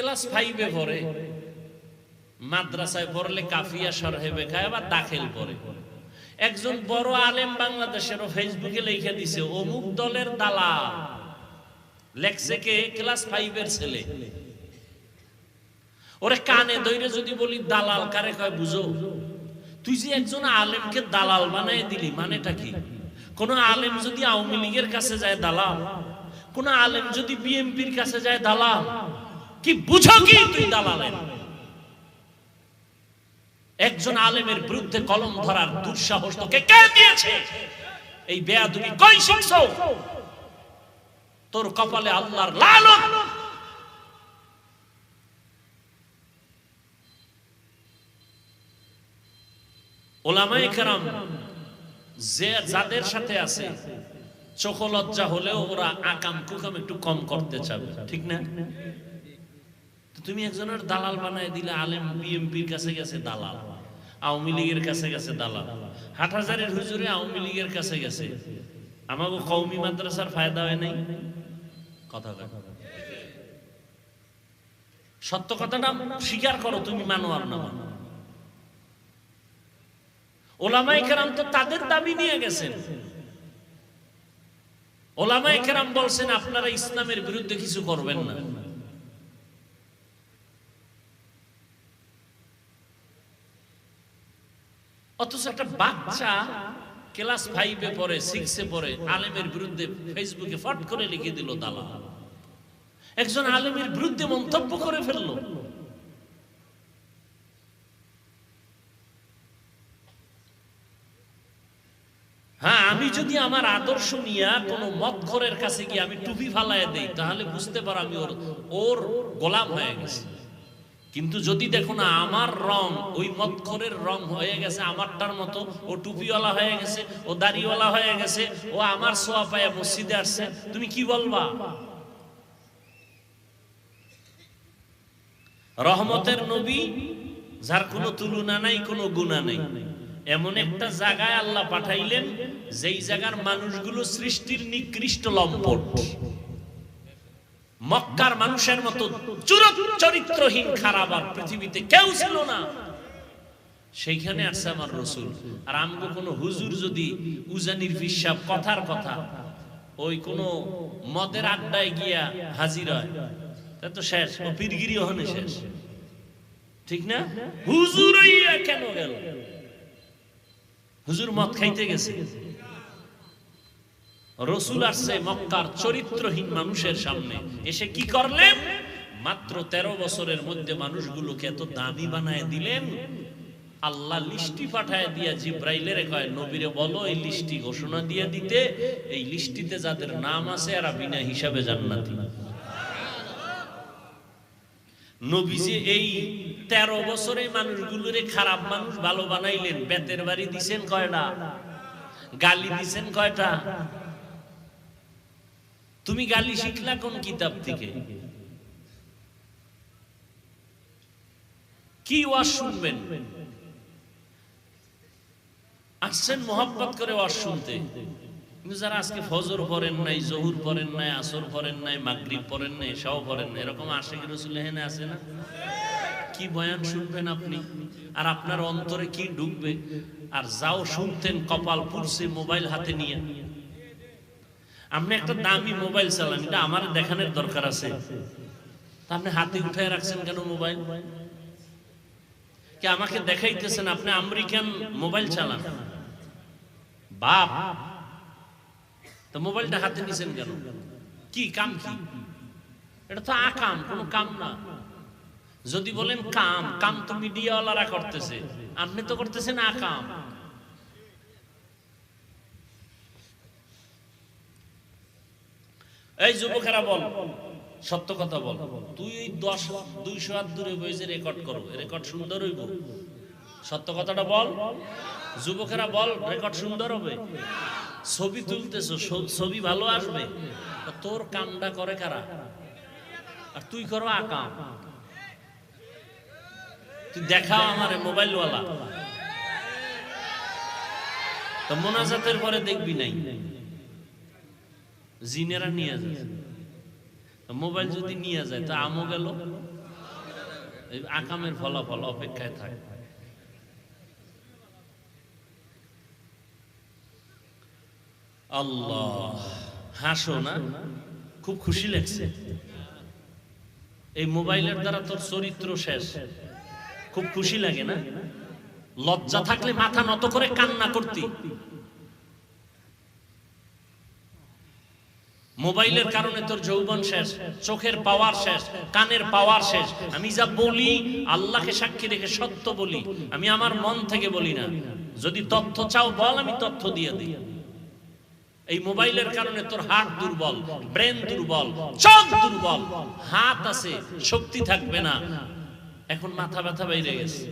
Class ফাইভে পড়ে। মাদ্রাসায় পড়লে কাফিয়া সরহেবে খায় আবার দাখিল পড়ে। একজন বড় আলেম বাংলাদেশেরও ফেসবুকে লিখে দিছে, অমুক দলের দালা লেখছে কে? ক্লাস ফাইভের ছেলে। ওরে কানে দইরে যদি বলি, দালাল কারে? কয়, বুঝো, তুই যে একজন আলেমকে দালাল বানাই দিলি, মানেটা কি? কোন আলেম যদি আওয়ামী লীগের কাছে যায় দালাল, কোন আলেম যদি বিএনপির কাছে যায় দালাল কি বুঝো কি তুই দালালের? একজন আলেমের বিরুদ্ধে কলম ধরার দুঃসাহস তোকে কে দিয়েছে? এই বেয়া তুমি কই শিখছো তোর কপালে আল্লাহর লালত। ওলামায়ে কেরাম যে যাদের সাথে আছে চোখ লজ্জা হলেও ওরা আকাম কুকাম একটু কম করতে চাবে, ঠিক না? তুমি একজনের দালাল বানায় দিলে আলেম বিএমপির কাছে গেছে দালাল, আওয়ামী লীগের কাছে গেছে দালাল। হাটহাজারের হুজুরে আওয়ামী লীগের কাছে গেছে। আমাকে কৌমি মাদ্রাসার ফায়দা হয় নাই? কথা। সত্য কথাটা স্বীকার করো, তুমি মানো আর না মানো। ওলামাই কেরাম তো তাদের দাবি নিয়ে গেছেন। ওলামাই কেরাম বলছেন, আপনারা ইসলামের বিরুদ্ধে কিছু করবেন না। অথচ একটা বাচ্চা ক্লাস ফাইভে পড়ে সিক্সে পড়ে, আলেমের বিরুদ্ধে ফেসবুকে ফট করে লিখে দিল দালা একজন আলেমের বিরুদ্ধে মন্তব্য করে ফেলল। হ্যাঁ আমি যদি আমার আদর্শ নিয়ে কোনো মত ঘরের কাছে গিয়ে আমি টুপি ফালায় দেই, তাহলে বুঝতে পারো আমি ওর ওর গোলাম হয়ে গেছি। কিন্তু যদি দেখো না, আমার রং, ওই মৎখরের রং হয়ে গেছে, আমারটার মতো, ও টুপিওয়ালা হয়ে গেছে, ও দাড়িওয়ালা হয়ে গেছে, ও আমার সোয়া পায়ে মসজিদে আসছে, তুমি কি বলবা? রহমতের নবী, যার কোনো তুলনা নাই, কোনো গুণা নাই। এমন একটা জায়গায় আল্লাহ পাঠাইলেন, যেই জায়গার মানুষগুলো সৃষ্টির নিকৃষ্ট লম্পট। মক্কার মানুষের মতো চুরত চরিত্রহীন, খারাপ আর পৃথিবীতে কেউ ছিল না। সেইখানে আসছে আমার রসুল। আর আমগো কোনো হুজুর যদি উজানির বিশ্বাব কথার কথা, ওই কোন মদের আড্ডায় গিয়া হাজির হয়, তা তো শেষ, ও পীরগিরি ওখানে শেষ। ঠিক না? হুজুর কেন গেল? হুজুর মদ খাইতে গেছে। রসুল আসছে মক্কার চরিত্রহীন মানুষের সামনে। এসে কি করলেন? মাত্র ১৩ বছরের মধ্যে মানুষগুলোকে এত দামি বানায় দিলেন। আল্লাহ লিস্টি পাঠায় দিয়া জিব্রাইলের কয়, নবীরে বলো এই লিস্টি ঘোষণা দিয়ে দিতে। এই লিস্টিতে যাদের নাম আছে এরা বিনা হিসাবে জান্নাতি। নবীজি এই তেরো বছরে মানুষগুলোরে খারাপ মানুষ ভালো বানাইলেন। বেতের বাড়ি দিছেন কয়টা? গালি দিছেন কয়টা? তুমি গালি শিখলা কোন কিতাব থেকে? কি ওয়াজ শুনবেন? আসছেন মোহাব্বত করে ওয়াজ শুনতে। কিন্তু যারা আজকে ফজর পড়েন নাই, জহুর পড়েন নাই, আসর পড়েন নাই, মাগরিব পড়েন নাই এসব পড়েন নাই, এরকম আশেখ রসুল এখানে আছে না? কি বয়ান শুনবেন আপনি? আর আপনার অন্তরে কি ঢুকবে আর যাও শুনতেন কপাল পুরছে মোবাইল হাতে নিয়ে। আপনি একটা দামি মোবাইল চালান এটা আমার দেখানোর দরকার আছে। তা আপনি হাতে উঠায় রাখছেন কেন মোবাইল? কি আমাকে দেখাইতেছেন আপনি আমেরিকান মোবাইল চালান। বাপ। তো মোবাইলটা হাতে নিছেন কেন? কি? কাম কি? এটা তো আকাম কোনো কাম না। যদি বলেন কাম কাম তো মিডিয়াওয়ালারা করতেছে। আপনি তো করতেছেন আকাম। এই যুবকেরা বল। সত্য কথা বল। তুই এই দশ দুইশো হাত দূরে বসে রেকর্ড করো রেকর্ড সুন্দর হইব? সত্য কথাটা বল। যুবকেরা বল রেকর্ড সুন্দর হবে? ছবি তুলতেছো ছবি ভালো আসবে? তোর কামটা করে কারা? আর তুই করো আকাম। তুই দেখাও আমারে মোবাইলওয়ালা। তো মোনাজাতের পরে দেখবি নাই। জিনেরা নিয়ে যায়। মোবাইল যদি নিয়ে যায় তা আমও গেল। আকামের ফলাফল অপেক্ষায় থাকে। আল্লাহ হাসো না। খুব খুশি লাগছে। এই মোবাইলের দ্বারা তোর চরিত্র শেষ। খুব খুশি লাগে না? লজ্জা থাকলে মাথা নত করে কান্না করতি। মোবাইলের কারণে তোর যৌবন শেষ, চোখের পাওয়ার শেষ, কানের পাওয়ার শেষ। আমি যা বলি, আল্লাহকে সাক্ষী রেখে সত্য বলি। আমি আমার মন থেকে বলি না। যদি তথ্য চাও বল, আমি তথ্য দিয়ে দিই। এই মোবাইলের কারণে তোর হাত দুর্বল, ব্রেন দুর্বল, চোখ দুর্বল। হাত আছে, শক্তি থাকবে না। এখন মাথা ব্যথা বাইরে গেছে।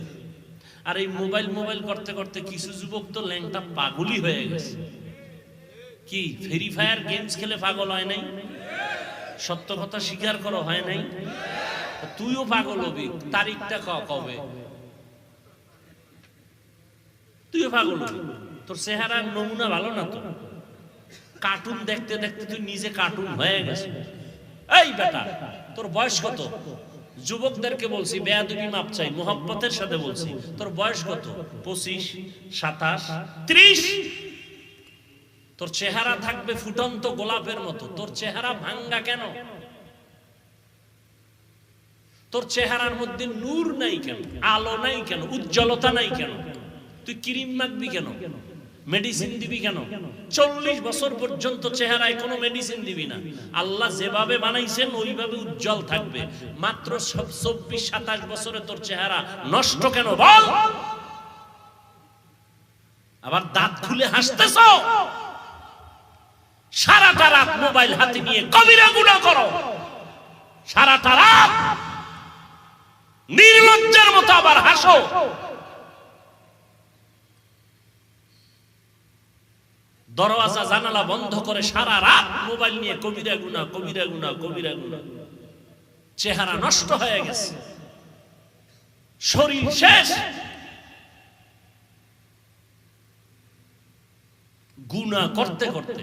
আর এই মোবাইল মোবাইল করতে করতে কিছু যুবক তো ল্যাংটা পাগলই হয়ে গেছে। কি ফ্রি ফায়ার গেমস খেলে পাগল হয় নাই? সত্য কথা স্বীকার করো, হয় নাই? তুইও পাগল হবি, তারিখটা কবে? তুইও পাগল তোর চেহারার নমুনা ভালো না তো? কার্টুন দেখতে দেখতে তুই নিজে কার্টুন হয়ে গেছে এই বেটা, তোর বয়স কত? যুবকদেরকে বলছি, বেয়াদবি মাপ চাই, মোহাম্মতের সাথে বলছি। তোর বয়স কত? পঁচিশ, সাতাশ, ত্রিশ? তোর চেহারা থাকবে ফুটন্ত গোলাপের মতো। তোর চেহারা ভাঙ্গা কেন? তোর চেহারার মধ্যে নূর নাই কেন? আলো নাই কেন? উজ্জ্বলতা নাই কেন? তুই ক্রিম মাখবি কেন? মেডিসিন দিবি কেন? চল্লিশ বছর পর্যন্ত চেহারায় কোনো মেডিসিন দিবি না। আল্লাহ যেভাবে বানাইছেন, ওইভাবে উজ্জ্বল থাকবে। মাত্র সব চব্বিশ, সাতাশ বছরে তোর চেহারা নষ্ট কেন বল? আবার দাঁত খুলে হাসতেছ? সারাটা রাত মোবাইল হাতে নিয়ে কবিরা গুণা করো। সারাটা রাত নির্লজ্জের মতো আবার হাসো। দরওয়াজা, জানালা বন্ধ করে সারা রাত মোবাইল নিয়ে কবিরা গুনা কবিরা গুনা কবিরা গুনা চেহারা নষ্ট হয়ে গেছে। শরীর শেষ। গুনা করতে করতে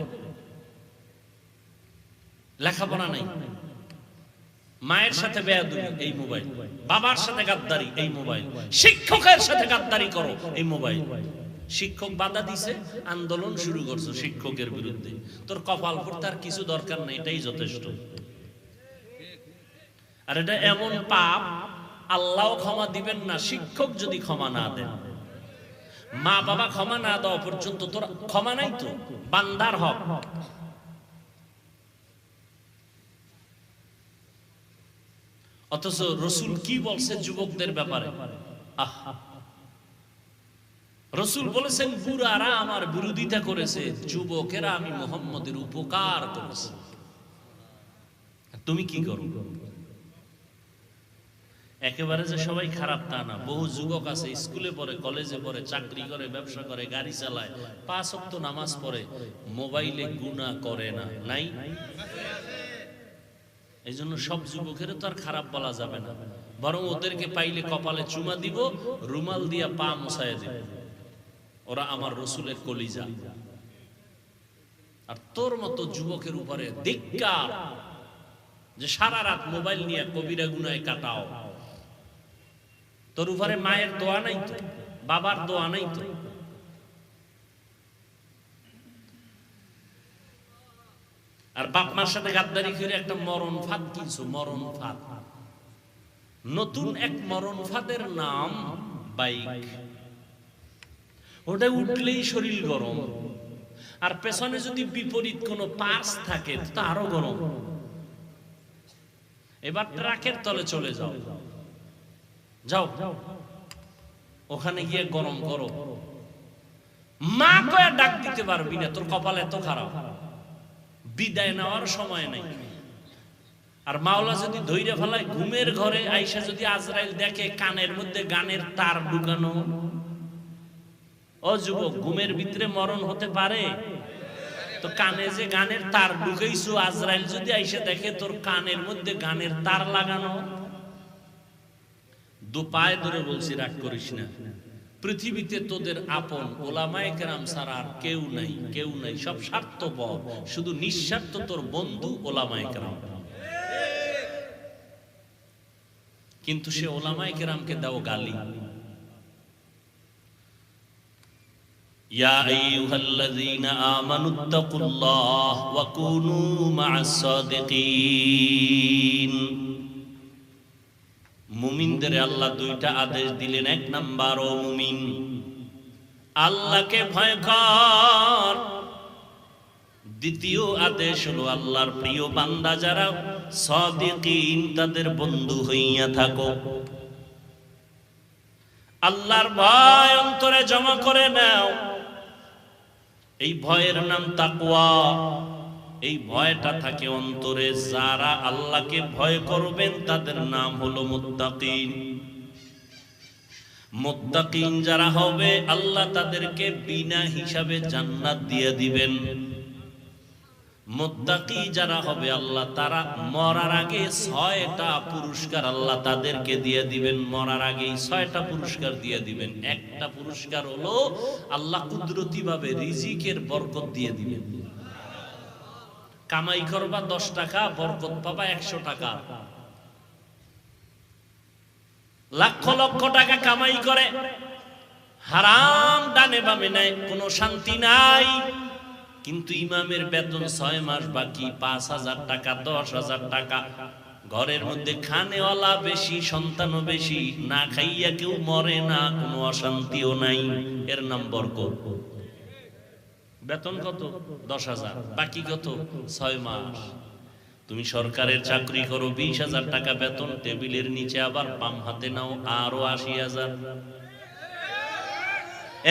লেখাপড়া নাই। মায়ের সাথে বেয়াদুরি এই মোবাইল। বাবার সাথে গাদ্দারি, এই মোবাইল। শিক্ষকের সাথে গাদ্দারি করো, এই মোবাইল। শিক্ষক বাধা দিছে, আন্দোলন শুরু করছ শিক্ষকের বিরুদ্ধে। তোর কপাল পড়তে আর কিছু দরকার নেই, এটাই যথেষ্ট। আর এটা এমন পাপ, আল্লাহ ক্ষমা দিবেন না, শিক্ষক যদি ক্ষমা না দেন। মা বাবা ক্ষমা না দেওয়া পর্যন্ত তোর ক্ষমা নাই তো, বান্দার হক। অথচ রসুল কি বলছে যুবকদের ব্যাপারে? রসুল বলেছেন, বুড়ারা আমার বিরোধিতা করেছে, যুবকেরা আমি মোহাম্মদের উপকার করেছে। তুমি কি করো? একেবারে যে সবাই খারাপ তা না। বহু যুবক আছে, স্কুলে পড়ে, কলেজে পড়ে, চাকরি করে, ব্যবসা করে, গাড়ি চালায়, পাঁচ অক্ত নামাজ পড়ে, মোবাইলে গুণা করে না। নাই? এই জন্য সব যুবকের তো আর খারাপ বলা যাবে না। বরং ওদেরকে পাইলে কপালে চুমা দিব, রুমাল দিয়া পা মশায় দিব। ওরা আমার রসুলের কলিজা। আর তোর মতো যুবকের উপরে ধিক্কার যে সারা রাত মোবাইল নিয়ে কবিরা গুনায় কাটাও। তোর উপরে মায়ের দোয়া নাই তো, বাবার দোয়া নাই তো। আর বাপ মার সাথে গাদ্দারি করে একটা মরণ ফাঁদ কিনছো মরণ ফাঁদ। নতুন এক মরণ ফাঁদের নাম বাইক। ওটা উঠলেই শরীর গরম। আর পেছনে যদি বিপরীত কোনো পার্স থাকে, তা আরও গরম। এবার ট্রাকের তলে চলে যাও। যাও। ওখানে গিয়ে গরম করো। মা কয়ে ডাক দিতে পারবি না, তোর কপাল এত খারাপ। বিদায় নেওয়ার সময় নেই। আর মাওলা যদি ধৈর্য ফেলায়, ঘুমের ঘরে আইসা যদি আজরাইল দেখে কানের মধ্যে গানের তার ঢুকানো। ও যুবক, ঘুমের ভিতরে মরণ হতে পারে? তো কানে যে গানের তার ঢুকেইছো, আজরাইল যদি আইসা দেখে তোর কানের মধ্যে গানের তার লাগানো। দু পায়ে ধরে বলছি, রাগ করিস না। পৃথিবীতে তোদের আপন ওলামায়ে কেরাম ছাড়া আর কেউ নাই কেউ নাই সব স্বার্থপর শুধু নিঃস্বার্থ তোর বন্ধু ওলামায়ে কেরাম কিন্তু সে ওলামায়ে কেরামকে দাও গালি يا أيها الذين آمنوا اتقوا الله وكونوا مع الصادقين মুমিনদের আল্লাহ দুইটা আদেশ দিলেন, এক নাম্বার, ও মুমিন, আল্লাহকে ভয় কর। দ্বিতীয় আদেশ হলো আল্লাহর প্রিয় বান্দা যারা সাদিকিন, তাদের বন্ধু হইয়া থাকো। আল্লাহর ভয় অন্তরে জমা করে নাও। এই ভয়ের নাম তাকওয়া। এই ভয়টা থাকে অন্তরে। যারা আল্লাহকে ভয় করবেন, তাদের নাম হলো মুত্তাকিন। মুত্তাকিন যারা হবে, আল্লাহ তাদেরকে বিনা হিসাবে জান্নাত দিয়ে দিবেন। মুত্তাকি যারা হবে, আল্লাহ তারা মরার আগে ছয়টা পুরস্কার আল্লাহ তাদেরকে দিয়ে দিবেন। মরার আগেই ছয়টা পুরস্কার দিয়ে দিবেন। একটা পুরস্কার হলো আল্লাহ কুদরতি ভাবে রিজিকের বরকত দিয়ে দিবেন। কামাই করবা দশ টাকা, বরকত পাবা একশো টাকা। লক্ষ লক্ষ টাকা কামাই করে, হারাম ডানে বামে কোনো শান্তি নাই। কিন্তু ইমামের বেতন ছয় মাস বাকি, পাঁচ হাজার টাকা, দশ হাজার টাকা। ঘরের মধ্যে খানেওয়ালা বেশি, সন্তানও বেশি, না খাইয়া কেউ মরে না, কোনো অশান্তিও নাই। এর নাম বরকত। বেতন কত? দশ হাজার। বাকি কত? ছয় মাস। তুমি সরকারের চাকরি করো বিশ হাজার টাকা বেতন টেবিলের নিচে আবার বাম হাতে নাও আরও আশি হাজার।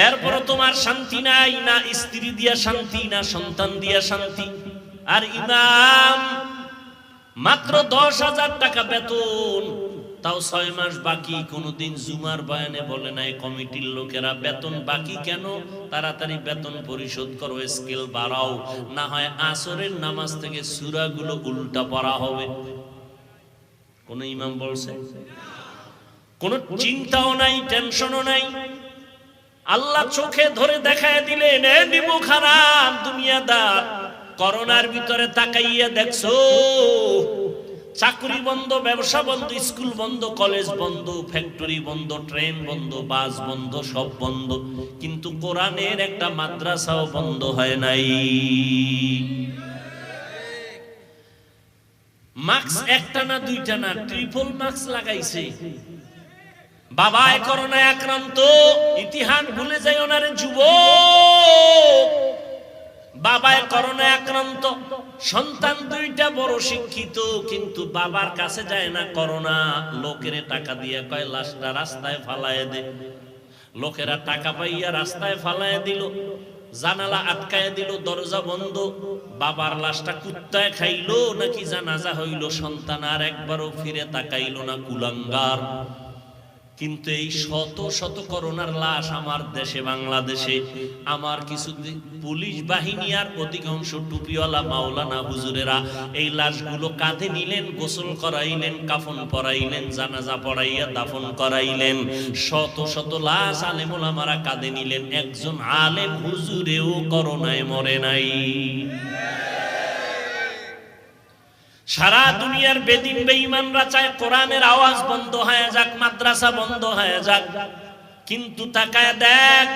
এরপরে তোমার শান্তি নাই না স্ত্রী দিয়া শান্তি না সন্তান দিয়া শান্তি। আর ইমাম মাত্র দশ হাজার টাকা বেতন। তাও ছয় মাস বাকি, কোনোদিন জুমার বয়ানে বলে নাই কমিটির লোকেরা, বেতন বাকি কেন? তাড়াতাড়ি বেতন পরিশোধ করো, স্কেল বাড়াও, না হয় আসরের নামাজ থেকে সুরাগুলো উল্টা পড়া হবে। কোন ইমাম বলছে? কোন চিন্তাও নাই, টেনশনও নাই। আল্লাহ চোখে ধরে দেখায় দিলেন নিমু খারাপ, দুনিয়াদার, করোনার ভিতরে তাকাইয়া দেখছ। চাকরি বন্ধ, ব্যবসা বন্ধ, স্কুল বন্ধ, কলেজ বন্ধ, ফ্যাক্টরি বন্ধ, ট্রেন বন্ধ, বাস বন্ধ, সব বন্ধ। কিন্তু কোরআনের একটা মাদ্রাসাও বন্ধ হয় নাই। মাস্ক একটা না দুইটা না ট্রিপল মাস্ক লাগাইছে। বাবায় করোনায় আক্রান্ত, ইতিহাস ভুলে যায় ওনারে যুব বাবায় করোনা আক্রান্ত। সন্তান দুইটা বড় শিক্ষিত, কিন্তু বাবার কাছে যায় না করোনা। লোকের টাকা দিয়ে কয়, লাশটা রাস্তায় ফালায় দে। লোকেরা টাকা পাইয়া রাস্তায় ফালায় দিল, জানালা আটকায় দিল, দরজা বন্ধ। বাবার লাশটা কুত্তায় খাইলো, নাকি জানাজা হইল, সন্তান আর একবারও ফিরে তাকাইলো না কুলাঙ্গার। কিন্তু এই শত শত করোনার লাশ আমার দেশে, বাংলাদেশে, আমার কিছু পুলিশ বাহিনী আর অধিকাংশ টুপিওয়ালা মাওলানা হুজুরেরা এই লাশগুলো কাঁধে নিলেন, গোসল করাইলেন, কাফন পরাইলেন, জানাজা পড়াইয়া দাফন করাইলেন। শত শত লাশ আলেম ওলামারা কাঁধে নিলেন, একজন আলেম হুজুরেও করোনায় মরে নাই। সারা দুনিয়ার বেদিন বেঈমানরা চায় কোরআনের আওয়াজ বন্ধ হয়ে যাক, মাদ্রাসা বন্ধ হয়ে যাক। কিন্তু তাকায় দেখ,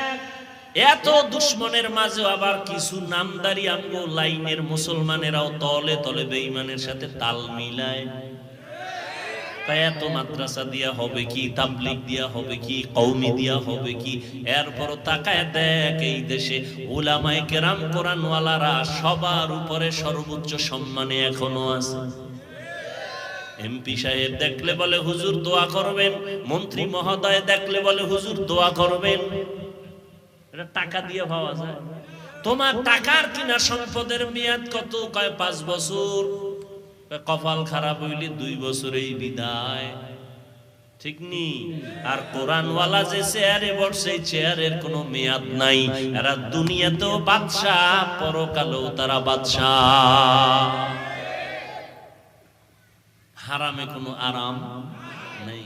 এত দুশ্মনের মাঝে আবার কিছু নামদারি আমগো লাইনের মুসলমানেরাও তলে তলে বেঈমানের সাথে তাল মিলায়। তাই এত মাদ্রাসা দিয়া হবে কি, তাবলিগ দিয়া হবে কি কৌমি দিয়া হবে কি? এরপর তাকায় দেখ এই দেশে উলামায়ে কেরাম কোরআনওয়ালারা সবার উপরে সর্বোচ্চ সম্মানে এখনও আছে। এমপি সাহেব দেখলে বলে, হুজুর, দোয়া করবেন? মন্ত্রী মহোদয় দেখলে বলে, হুজুর, দোয়া করবেন? এটা টাকা দিয়ে পাওয়া যায়। তোমার টাকার কিনা সম্পদের মেয়াদ কত? কয়, পাঁচ বছর। কপাল খারাপ হইলে দুই বছরেই বিদায়। ঠিক নি? আর কোরআনওয়ালা যে চেয়ারে বসে চেয়ারের কোনো মেয়াদ নাই। এরা দুনিয়াতেও বাদশাহ, পরকালেও তারা বাদশাহ। হারামে কোনো আরাম নেই।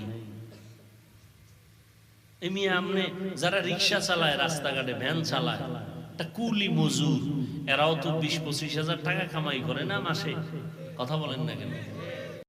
এমনি আমনে যারা রিক্সা চালায়, রাস্তাঘাটে ভ্যান চালায়, একটা কুলি মজুর। এরাও তো বিশ পঁচিশ হাজার টাকা কামাই করে না মাসে। কথা বলেন না কেন?